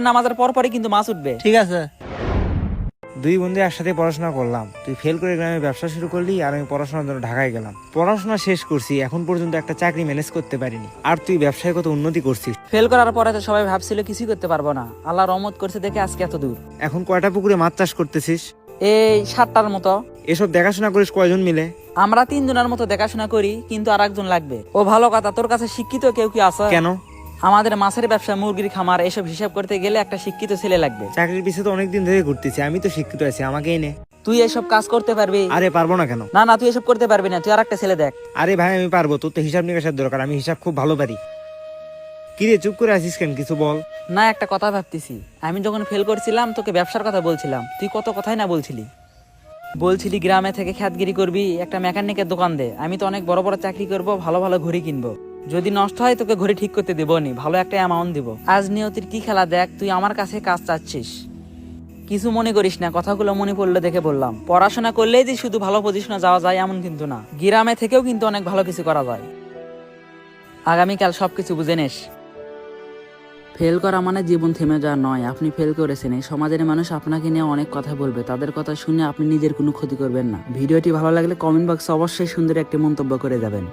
নামাজের পর পরই কিন্তু মাছ উঠবে। ঠিক আছে। দুই বন্ধু একসাথে পড়াশোনা করলাম। তুই ফেল করে গ্রামে ব্যবসা শুরু করলি আর আমি পড়াশোনার জন্য ঢাকায় গেলাম। পড়াশোনা শেষ করছি এখন পর্যন্ত একটা চাকরি ম্যানেজ করতে পারিনি। আর তুই ব্যবসায় কত উন্নতি করছিস। ফেল করার পরে তো সবাই ভাবছিল কিছুই করতে পারব না। আল্লাহ রহমত করছে দেখে আজকে এত দূর। এখন কয়টা পুকুরে মাছ চাষ করতেছিস? এই সাতটার মতো। এসব দেখাশোনা করিস কয়জন মিলে? আমরা তিনজনের মতো দেখাশোনা করি কিন্তু আর একজন লাগবে। ও ভালো কথা তোর কাছে শিক্ষিত কেউ কি আছে? কেন? আমাদের মাছের ব্যবসা মুরগির খামার এসব হিসাব করতে গেলে একটা শিক্ষিত ছেলে লাগবে। চাকরির পিছিয়ে তো অনেকদিন ধরে ঘুরতেছি আমি তো শিক্ষিত আছি আমাকে এনে। তুই এসব কাজ করতে পারবি? আরে পারব না কেন? না না তুই এসব করতে পারবি না তুই আর একটা ছেলে দেখ। আরে ভাই আমি পারব তোর তো হিসাব নিকাশের দরকার আমি হিসাব খুব ভালো পারি। কিরে চুপ করে আছিস কেন কিছু বল। না একটা কথা ভাবতেছি আমি যখন ফেল করছিলাম তোকে ব্যবসার কথা বলছিলাম তুই কত কথাই না বলছিলি। বলছিলি গ্রামে থেকে খ্যাতগিরি করবি একটা মেকানিকের দোকান দে আমি তো অনেক বড় বড় চাকরি করব ভালো ভালো ঘড়ি কিনবো। যদি নষ্ট হয় তোকে ঘড়ি ঠিক করতে দেবো নি ভালো একটা অ্যামাউন্ট দিব। আজ নিয়তির কি খেলা দেখ, তুই আমার কাছে কাজ চাচ্ছিস। কিছু মনে করিস না, কথাগুলো মনে পড়ল দেখে বললাম। পড়াশোনা করলেই যে শুধু ভালো পজিশনে যাওয়া যায় এমন কিন্তু না। গ্রামে থেকেও কিন্তু অনেক ভালো কিছু করা যায়। আগামীকাল সবকিছু বুঝে নিস। ফেল করা মানে জীবন থেমে যাওয়া নয়, আপনি ফেল করেছেন। এই সমাজের মানুষ আপনাকে নিয়ে অনেক কথা বলবে, তাদের কথা শুনে আপনি নিজের কোনো ক্ষতি করবেন না। ভিডিওটি ভালো লাগলে কমেন্ট বক্সে অবশ্যই সুন্দর একটি মন্তব্য করে যাবেন।